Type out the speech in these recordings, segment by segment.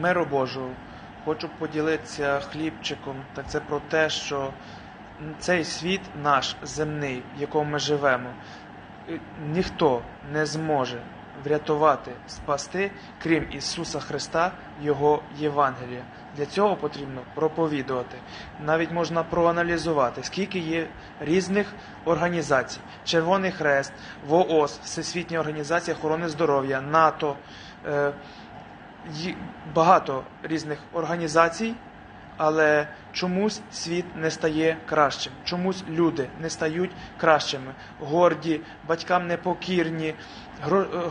миру Божого. Хочу поділитися хлібчиком. Так це про те, що цей світ наш земний, в якому ми живемо, е, ніхто не зможе врятувати, спасти, крім Ісуса Христа, Його Євангелія. Для цього потрібно проповідувати. Навіть можна проаналізувати, скільки є різних організацій: Червоний Хрест, ВООЗ, Всесвітня організація охорони здоров'я, НАТО. Багато різних організацій, але чомусь світ не стає кращим. Чомусь люди не стають кращими. Горді, батькам непокірні,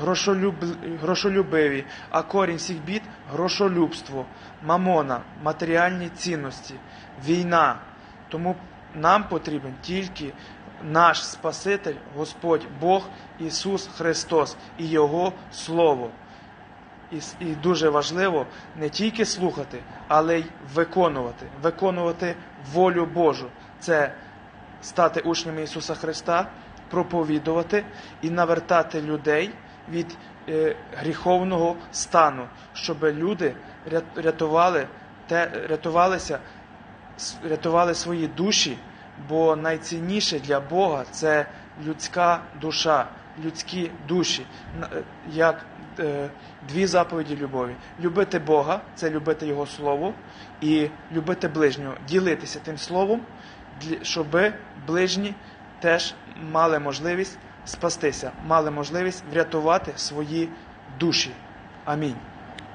грошолюб- грошолюбиві, а корінь всіх бід грошолюбство, мамона, матеріальні цінності, війна. Тому нам потрібен тільки наш Спаситель, Господь Бог Ісус Христос і Його Слово. І, і дуже важливо не тільки слухати, але й виконувати, виконувати волю Божу. Це стати учнями Ісуса Христа, проповідувати і навертати людей від е, гріховного стану, щоб люди рятували, те, рятувалися, рятували свої душі, бо найцінніше для Бога це людська душа, людські душі. Е, Як е, дві заповіді любові: любити Бога це любити Його Слово, і любити ближнього, ділитися тим словом, щоб ближні теж мали можливість спастися, мали можливість врятувати свої душі. Амінь.